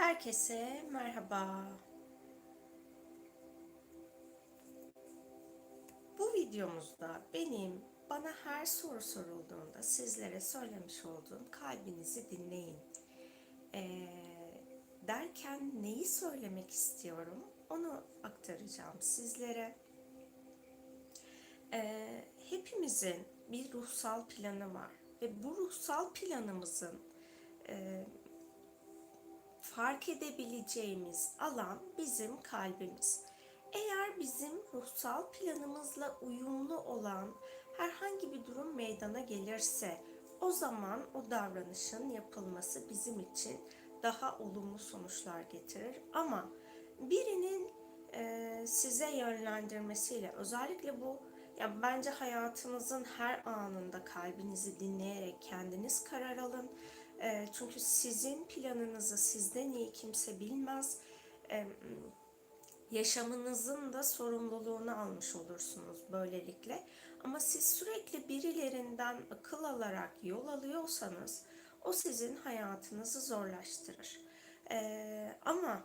Herkese merhaba. Bu videomuzda benim bana her soru sorulduğunda sizlere söylemiş olduğum kalbinizi dinleyin. Ee, derken neyi söylemek istiyorum onu aktaracağım sizlere. Ee, hepimizin bir ruhsal planı var ve bu ruhsal planımızın e, fark edebileceğimiz alan bizim kalbimiz. Eğer bizim ruhsal planımızla uyumlu olan herhangi bir durum meydana gelirse o zaman o davranışın yapılması bizim için daha olumlu sonuçlar getirir. Ama birinin e, size yönlendirmesiyle özellikle bu ya bence hayatınızın her anında kalbinizi dinleyerek kendiniz karar alın e, çünkü sizin planınızı sizden iyi kimse bilmez. E, yaşamınızın da sorumluluğunu almış olursunuz böylelikle. Ama siz sürekli birilerinden akıl alarak yol alıyorsanız o sizin hayatınızı zorlaştırır. E, ama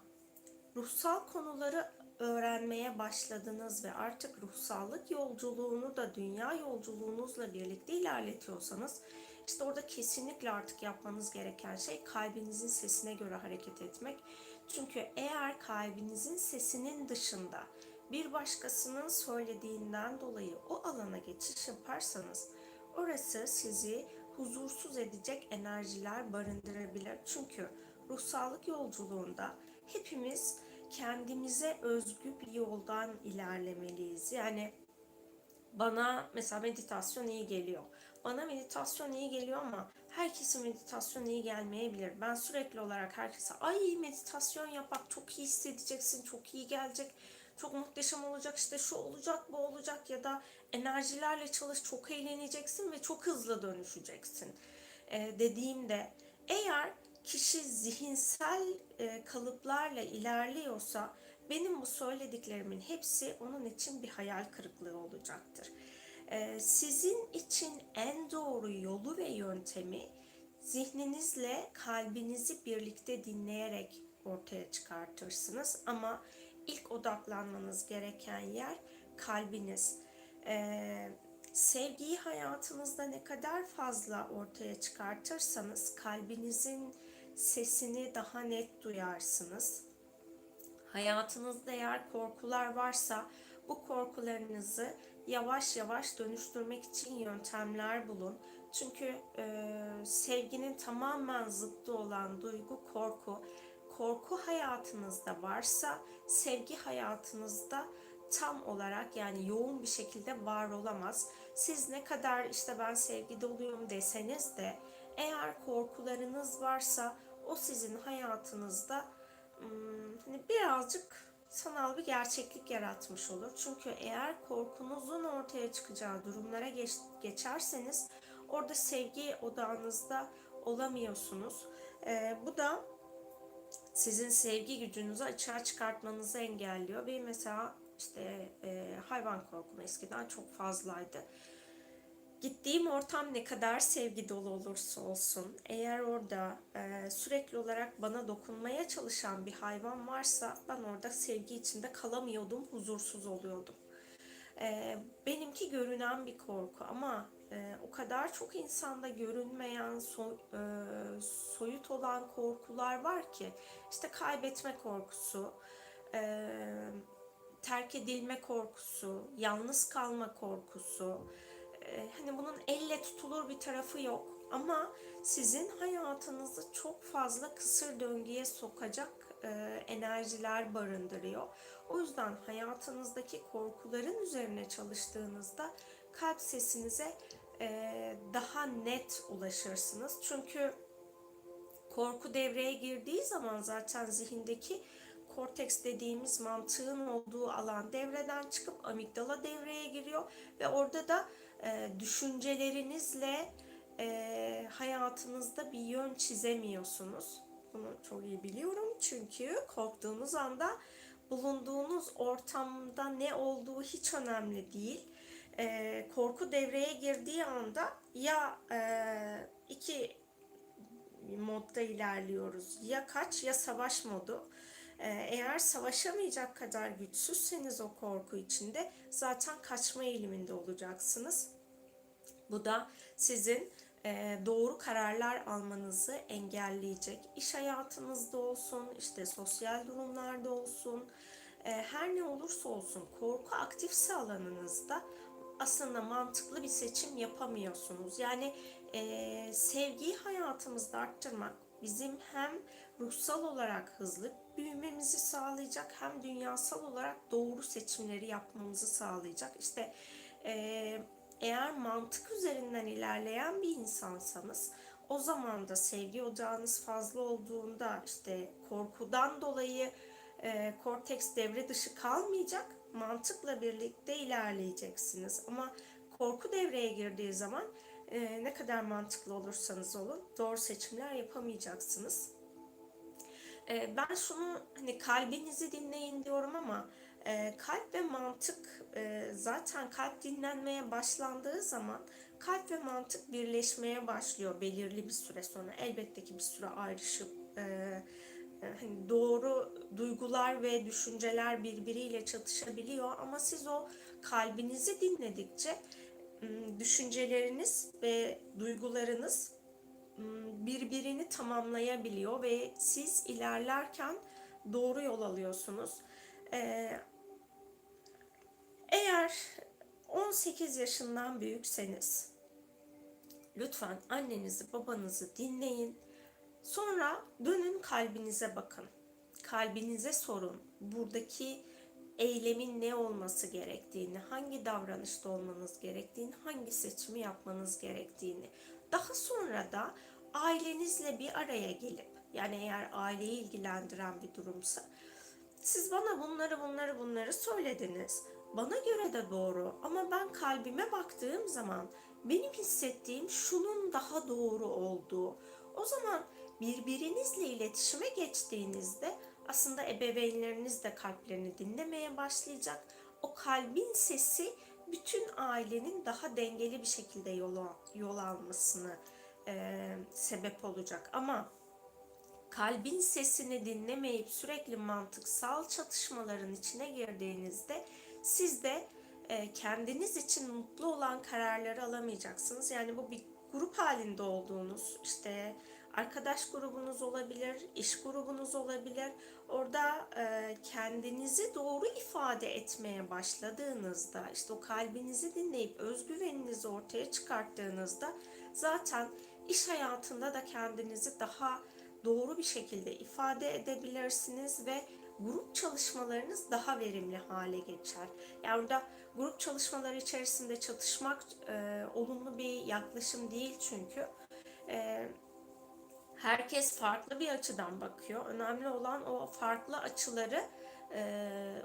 ruhsal konuları öğrenmeye başladınız ve artık ruhsallık yolculuğunu da dünya yolculuğunuzla birlikte ilerletiyorsanız işte orada kesinlikle artık yapmanız gereken şey kalbinizin sesine göre hareket etmek. Çünkü eğer kalbinizin sesinin dışında bir başkasının söylediğinden dolayı o alana geçiş yaparsanız orası sizi huzursuz edecek enerjiler barındırabilir. Çünkü ruhsallık yolculuğunda hepimiz kendimize özgü bir yoldan ilerlemeliyiz. Yani bana mesela meditasyon iyi geliyor. Bana meditasyon iyi geliyor ama herkese meditasyon iyi gelmeyebilir. Ben sürekli olarak herkese ay meditasyon yap bak çok iyi hissedeceksin, çok iyi gelecek, çok muhteşem olacak, işte şu olacak, bu olacak ya da enerjilerle çalış, çok eğleneceksin ve çok hızlı dönüşeceksin ee, dediğimde eğer kişi zihinsel e, kalıplarla ilerliyorsa benim bu söylediklerimin hepsi onun için bir hayal kırıklığı olacaktır. E, sizin için en doğru yolu ve yöntemi zihninizle kalbinizi birlikte dinleyerek ortaya çıkartırsınız. Ama ilk odaklanmanız gereken yer kalbiniz. Ee, sevgiyi hayatınızda ne kadar fazla ortaya çıkartırsanız kalbinizin sesini daha net duyarsınız. Hayatınızda eğer korkular varsa bu korkularınızı yavaş yavaş dönüştürmek için yöntemler bulun. Çünkü e, sevginin tamamen zıttı olan duygu korku. Korku hayatınızda varsa sevgi hayatınızda tam olarak yani yoğun bir şekilde var olamaz. Siz ne kadar işte ben sevgi doluyum deseniz de eğer korkularınız varsa o sizin hayatınızda hmm, hani birazcık sanal bir gerçeklik yaratmış olur. Çünkü eğer korkunuzun ortaya çıkacağı durumlara geç, geçerseniz orada sevgi odağınızda olamıyorsunuz. Ee, bu da sizin sevgi gücünüzü açığa çıkartmanızı engelliyor. Benim mesela işte e, hayvan korkum eskiden çok fazlaydı. Gittiğim ortam ne kadar sevgi dolu olursa olsun, eğer orada e, sürekli olarak bana dokunmaya çalışan bir hayvan varsa ben orada sevgi içinde kalamıyordum, huzursuz oluyordum. E, benimki görünen bir korku ama e, o kadar çok insanda görünmeyen, so, e, soyut olan korkular var ki, işte kaybetme korkusu, e, terk edilme korkusu, yalnız kalma korkusu, hani bunun elle tutulur bir tarafı yok ama sizin hayatınızı çok fazla kısır döngüye sokacak e, enerjiler barındırıyor. O yüzden hayatınızdaki korkuların üzerine çalıştığınızda kalp sesinize e, daha net ulaşırsınız. Çünkü korku devreye girdiği zaman zaten zihindeki korteks dediğimiz mantığın olduğu alan devreden çıkıp amigdala devreye giriyor ve orada da e, düşüncelerinizle e, hayatınızda bir yön çizemiyorsunuz. Bunu çok iyi biliyorum çünkü korktuğunuz anda bulunduğunuz ortamda ne olduğu hiç önemli değil. E, korku devreye girdiği anda ya iki modda ilerliyoruz. Ya kaç ya savaş modu. Eğer savaşamayacak kadar güçsüzseniz o korku içinde zaten kaçma eğiliminde olacaksınız. Bu da sizin e, doğru kararlar almanızı engelleyecek. İş hayatınızda olsun, işte sosyal durumlarda olsun, e, her ne olursa olsun korku aktifse alanınızda aslında mantıklı bir seçim yapamıyorsunuz. Yani e, sevgiyi hayatımızda arttırmak bizim hem ruhsal olarak hızlı büyümemizi sağlayacak hem dünyasal olarak doğru seçimleri yapmamızı sağlayacak. İşte e, eğer mantık üzerinden ilerleyen bir insansanız o zaman da sevgi ocağınız fazla olduğunda işte korkudan dolayı e, korteks devre dışı kalmayacak mantıkla birlikte ilerleyeceksiniz ama korku devreye girdiği zaman e, ne kadar mantıklı olursanız olun doğru seçimler yapamayacaksınız. E, ben şunu hani kalbinizi dinleyin diyorum ama e, kalp ve mantık e, zaten kalp dinlenmeye başlandığı zaman kalp ve mantık birleşmeye başlıyor belirli bir süre sonra. Elbette ki bir süre ayrışıp e, e, hani doğru duygular ve düşünceler birbiriyle çatışabiliyor ama siz o kalbinizi dinledikçe düşünceleriniz ve duygularınız birbirini tamamlayabiliyor ve siz ilerlerken doğru yol alıyorsunuz. Eğer 18 yaşından büyükseniz lütfen annenizi babanızı dinleyin. Sonra dönün kalbinize bakın. Kalbinize sorun. Buradaki eylemin ne olması gerektiğini, hangi davranışta olmanız gerektiğini, hangi seçimi yapmanız gerektiğini. Daha sonra da ailenizle bir araya gelip yani eğer aileyi ilgilendiren bir durumsa siz bana bunları bunları bunları söylediniz. Bana göre de doğru ama ben kalbime baktığım zaman benim hissettiğim şunun daha doğru olduğu. O zaman birbirinizle iletişime geçtiğinizde aslında ebeveynleriniz de kalplerini dinlemeye başlayacak. O kalbin sesi bütün ailenin daha dengeli bir şekilde yol, yol almasını e, sebep olacak. Ama kalbin sesini dinlemeyip sürekli mantıksal çatışmaların içine girdiğinizde siz de e, kendiniz için mutlu olan kararları alamayacaksınız. Yani bu bir grup halinde olduğunuz işte arkadaş grubunuz olabilir, iş grubunuz olabilir. Orada e, kendinizi doğru ifade etmeye başladığınızda, işte o kalbinizi dinleyip özgüveninizi ortaya çıkarttığınızda zaten iş hayatında da kendinizi daha doğru bir şekilde ifade edebilirsiniz ve grup çalışmalarınız daha verimli hale geçer. Yani burada grup çalışmaları içerisinde çatışmak e, olumlu bir yaklaşım değil çünkü. E, herkes farklı bir açıdan bakıyor. Önemli olan o farklı açıları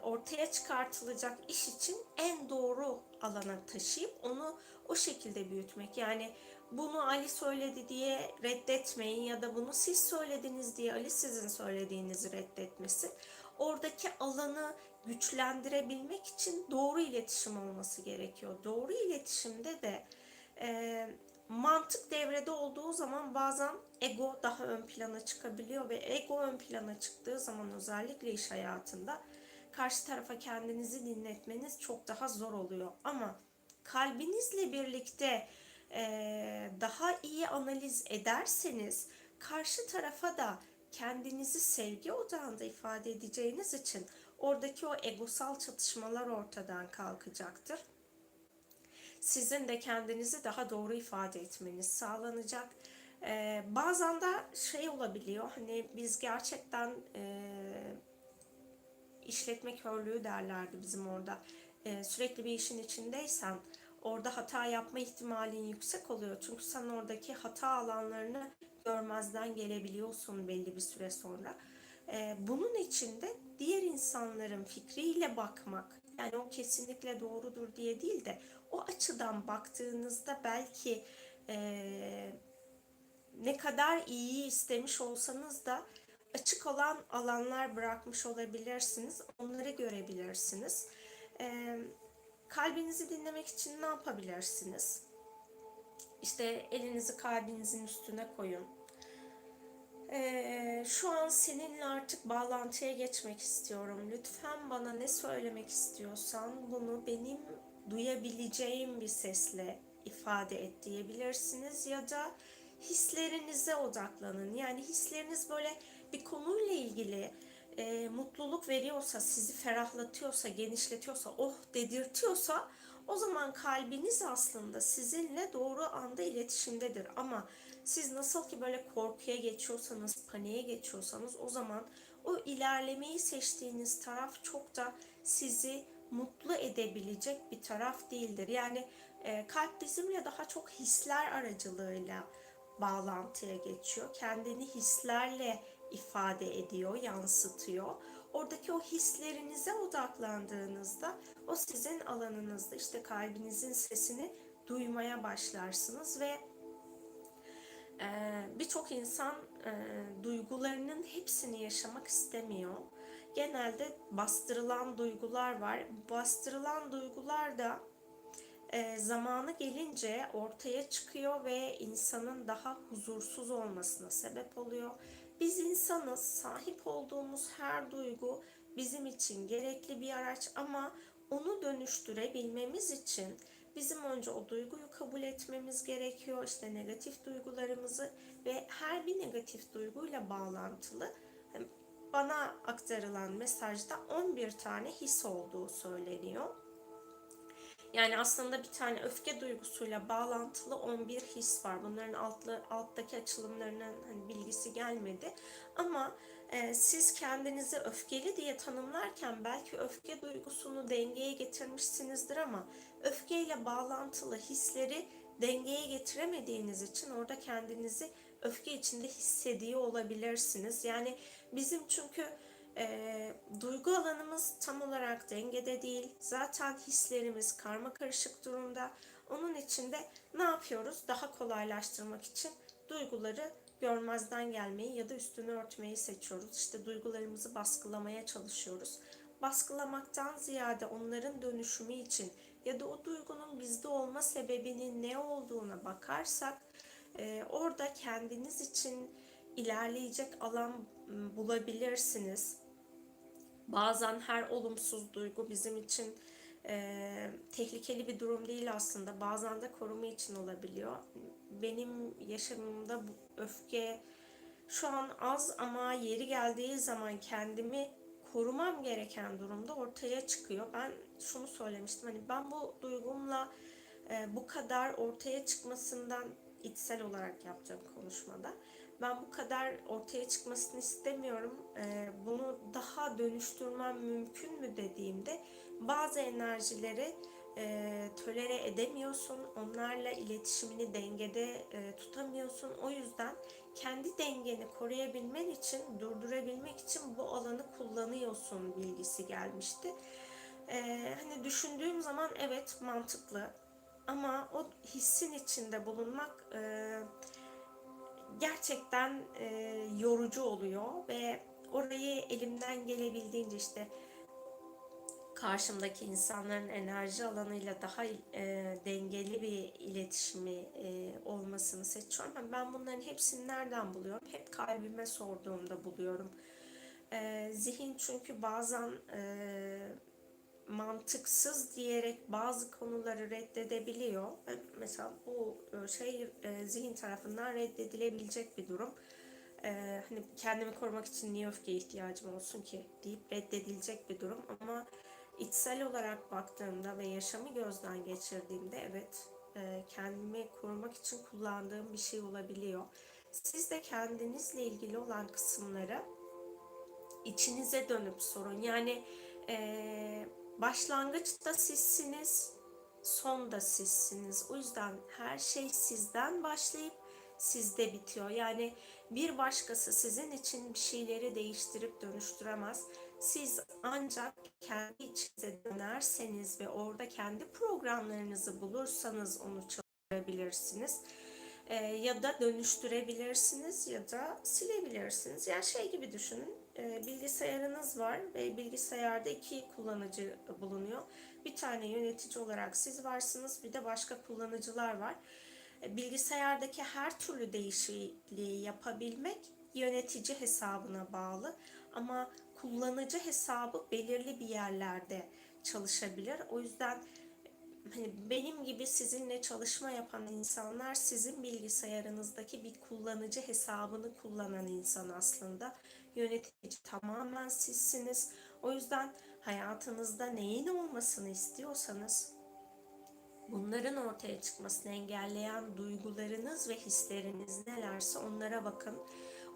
ortaya çıkartılacak iş için en doğru alana taşıyıp onu o şekilde büyütmek. Yani bunu Ali söyledi diye reddetmeyin ya da bunu siz söylediniz diye Ali sizin söylediğinizi reddetmesin. Oradaki alanı güçlendirebilmek için doğru iletişim olması gerekiyor. Doğru iletişimde de e, mantık devrede olduğu zaman bazen ego daha ön plana çıkabiliyor ve ego ön plana çıktığı zaman özellikle iş hayatında karşı tarafa kendinizi dinletmeniz çok daha zor oluyor. Ama kalbinizle birlikte e, daha iyi analiz ederseniz karşı tarafa da kendinizi sevgi odağında ifade edeceğiniz için oradaki o egosal çatışmalar ortadan kalkacaktır. Sizin de kendinizi daha doğru ifade etmeniz sağlanacak. Ee, bazen de şey olabiliyor hani biz gerçekten e, işletme körlüğü derlerdi bizim orada. E, sürekli bir işin içindeysen orada hata yapma ihtimalin yüksek oluyor. Çünkü sen oradaki hata alanlarını görmezden gelebiliyorsun belli bir süre sonra. Ee, bunun için de diğer insanların fikriyle bakmak, yani o kesinlikle doğrudur diye değil de o açıdan baktığınızda belki e, ne kadar iyi istemiş olsanız da açık olan alanlar bırakmış olabilirsiniz. Onları görebilirsiniz. E, kalbinizi dinlemek için ne yapabilirsiniz? İşte elinizi kalbinizin üstüne koyun. şu an seninle artık bağlantıya geçmek istiyorum. Lütfen bana ne söylemek istiyorsan bunu benim duyabileceğim bir sesle ifade et diyebilirsiniz ya da hislerinize odaklanın. Yani hisleriniz böyle bir konuyla ilgili e, mutluluk veriyorsa, sizi ferahlatıyorsa, genişletiyorsa, oh dedirtiyorsa o zaman kalbiniz aslında sizinle doğru anda iletişimdedir. Ama siz nasıl ki böyle korkuya geçiyorsanız, paniğe geçiyorsanız o zaman o ilerlemeyi seçtiğiniz taraf çok da sizi mutlu edebilecek bir taraf değildir. Yani e, kalp bizimle daha çok hisler aracılığıyla bağlantıya geçiyor. Kendini hislerle ifade ediyor, yansıtıyor. Oradaki o hislerinize odaklandığınızda o sizin alanınızda işte kalbinizin sesini duymaya başlarsınız ve e, birçok insan e, duygularının hepsini yaşamak istemiyor. Genelde bastırılan duygular var. Bastırılan duygular da e, zamanı gelince ortaya çıkıyor ve insanın daha huzursuz olmasına sebep oluyor. Biz insanız, sahip olduğumuz her duygu bizim için gerekli bir araç ama onu dönüştürebilmemiz için bizim önce o duyguyu kabul etmemiz gerekiyor. İşte negatif duygularımızı ve her bir negatif duyguyla bağlantılı bana aktarılan mesajda 11 tane his olduğu söyleniyor. Yani aslında bir tane öfke duygusuyla bağlantılı 11 his var. Bunların altlı, alttaki açılımlarının hani bilgisi gelmedi. Ama e, siz kendinizi öfkeli diye tanımlarken belki öfke duygusunu dengeye getirmişsinizdir ama öfkeyle bağlantılı hisleri dengeye getiremediğiniz için orada kendinizi öfke içinde hissediyor olabilirsiniz. Yani bizim çünkü e, duygu alanımız tam olarak dengede değil. Zaten hislerimiz karma karışık durumda. Onun için de ne yapıyoruz? Daha kolaylaştırmak için duyguları görmezden gelmeyi ya da üstünü örtmeyi seçiyoruz. İşte duygularımızı baskılamaya çalışıyoruz. Baskılamaktan ziyade onların dönüşümü için ya da o duygunun bizde olma sebebinin ne olduğuna bakarsak e, orada kendiniz için ilerleyecek alan bulabilirsiniz. Bazen her olumsuz duygu bizim için e, tehlikeli bir durum değil aslında. Bazen de koruma için olabiliyor. Benim yaşamımda bu öfke şu an az ama yeri geldiği zaman kendimi korumam gereken durumda ortaya çıkıyor. Ben şunu söylemiştim hani ben bu duygumla e, bu kadar ortaya çıkmasından içsel olarak yaptığım konuşmada ben bu kadar ortaya çıkmasını istemiyorum. Ee, bunu daha dönüştürmem mümkün mü dediğimde bazı enerjileri e, tolere edemiyorsun. Onlarla iletişimini dengede e, tutamıyorsun. O yüzden kendi dengeni koruyabilmen için, durdurabilmek için bu alanı kullanıyorsun bilgisi gelmişti. Ee, hani düşündüğüm zaman evet mantıklı ama o hissin içinde bulunmak e, gerçekten e, yorucu oluyor ve orayı elimden gelebildiğince işte karşımdaki insanların enerji alanıyla daha e, dengeli bir iletişimi e, olmasını seçiyorum. Ben bunların hepsini nereden buluyorum? Hep kalbime sorduğumda buluyorum. E, zihin çünkü bazen e, mantıksız diyerek bazı konuları reddedebiliyor. Mesela bu e, şey e, zihin tarafından reddedilebilecek bir durum. E, hani kendimi korumak için niye öfkeye ihtiyacım olsun ki deyip reddedilecek bir durum ama içsel olarak baktığımda ve yaşamı gözden geçirdiğimde evet kendimi korumak için kullandığım bir şey olabiliyor. Siz de kendinizle ilgili olan kısımları içinize dönüp sorun. Yani eee Başlangıçta sizsiniz, son da sizsiniz. O yüzden her şey sizden başlayıp sizde bitiyor. Yani bir başkası sizin için bir şeyleri değiştirip dönüştüremez. Siz ancak kendi içinize dönerseniz ve orada kendi programlarınızı bulursanız onu çalıştırabilirsiniz. Ee, ya da dönüştürebilirsiniz ya da silebilirsiniz. Yani şey gibi düşünün bilgisayarınız var ve bilgisayarda iki kullanıcı bulunuyor. Bir tane yönetici olarak siz varsınız, bir de başka kullanıcılar var. E, bilgisayardaki her türlü değişikliği yapabilmek yönetici hesabına bağlı ama kullanıcı hesabı belirli bir yerlerde çalışabilir. O yüzden hani benim gibi sizinle çalışma yapan insanlar sizin bilgisayarınızdaki bir kullanıcı hesabını kullanan insan aslında. Yönetici tamamen sizsiniz. O yüzden hayatınızda neyin olmasını istiyorsanız bunların ortaya çıkmasını engelleyen duygularınız ve hisleriniz nelerse onlara bakın.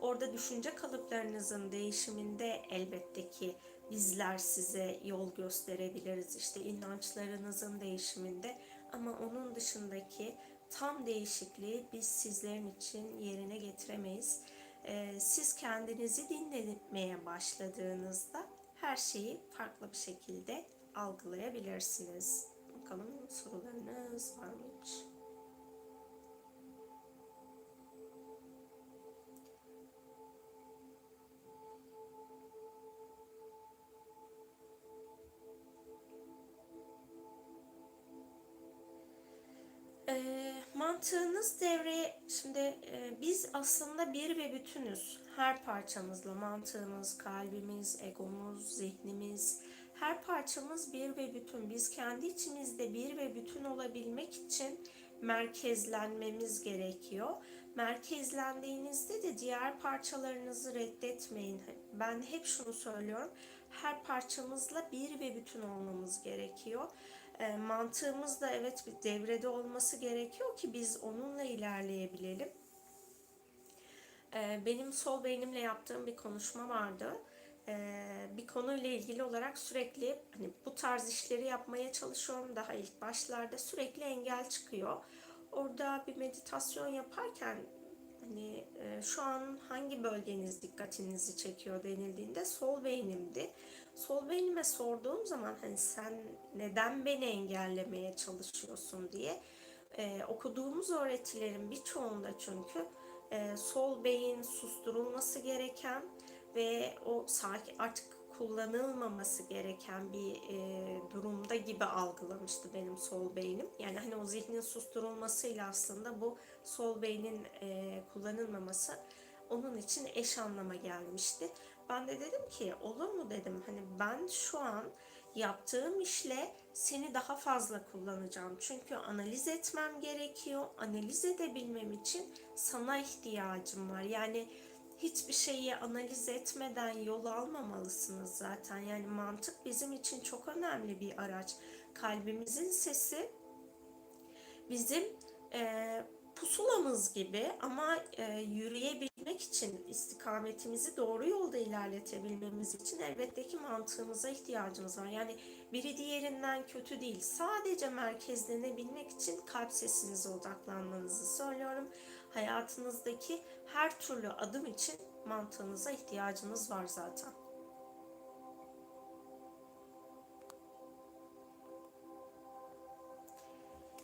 Orada düşünce kalıplarınızın değişiminde elbette ki bizler size yol gösterebiliriz. İşte inançlarınızın değişiminde ama onun dışındaki tam değişikliği biz sizlerin için yerine getiremeyiz. Ee, siz kendinizi dinlemeye başladığınızda her şeyi farklı bir şekilde algılayabilirsiniz. Bakalım sorularınız var mıymış? E, mantığınız devreye şimdi e, biz aslında bir ve bütünüz her parçamızla mantığımız, kalbimiz, egomuz, zihnimiz her parçamız bir ve bütün. Biz kendi içimizde bir ve bütün olabilmek için merkezlenmemiz gerekiyor. Merkezlendiğinizde de diğer parçalarınızı reddetmeyin. Ben hep şunu söylüyorum. Her parçamızla bir ve bütün olmamız gerekiyor. E, mantığımız da evet bir devrede olması gerekiyor ki biz onunla ilerleyebilelim. E, benim sol beynimle yaptığım bir konuşma vardı e, bir konuyla ilgili olarak sürekli hani bu tarz işleri yapmaya çalışıyorum daha ilk başlarda sürekli engel çıkıyor. Orada bir meditasyon yaparken hani şu an hangi bölgeniz dikkatinizi çekiyor denildiğinde sol beynimdi. Sol beynime sorduğum zaman hani sen neden beni engellemeye çalışıyorsun diye e, okuduğumuz öğretilerin birçoğunda çünkü e, sol beyin susturulması gereken ve o sakin artık kullanılmaması gereken bir e, durumda gibi algılamıştı benim sol beynim. Yani hani o zihnin susturulmasıyla aslında bu sol beynin e, kullanılmaması onun için eş anlama gelmişti. Ben de dedim ki olur mu dedim hani ben şu an yaptığım işle seni daha fazla kullanacağım. Çünkü analiz etmem gerekiyor. Analiz edebilmem için sana ihtiyacım var. Yani hiçbir şeyi analiz etmeden yol almamalısınız zaten. Yani mantık bizim için çok önemli bir araç. Kalbimizin sesi bizim e, pusulamız gibi ama e, yürüyebilmek için istikametimizi doğru yolda ilerletebilmemiz için elbette ki mantığımıza ihtiyacımız var. Yani biri diğerinden kötü değil. Sadece merkezlenebilmek için kalp sesinize odaklanmanızı söylüyorum. Hayatınızdaki her türlü adım için mantığınıza ihtiyacınız var zaten.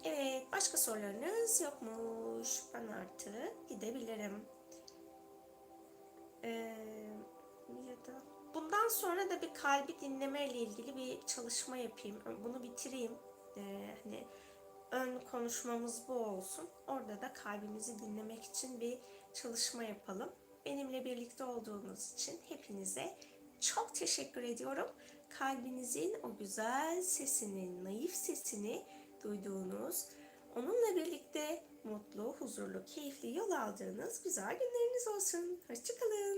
Evet, başka sorularınız yokmuş. Ben artık gidebilirim. Ee, ya da bundan sonra da bir kalbi dinleme ile ilgili bir çalışma yapayım. Bunu bitireyim. Ee, hani ön konuşmamız bu olsun. Orada da kalbimizi dinlemek için bir çalışma yapalım. Benimle birlikte olduğunuz için hepinize çok teşekkür ediyorum. Kalbinizin o güzel sesini, naif sesini duyduğunuz, onunla birlikte mutlu, huzurlu, keyifli yol aldığınız güzel günleriniz olsun. Hoşçakalın.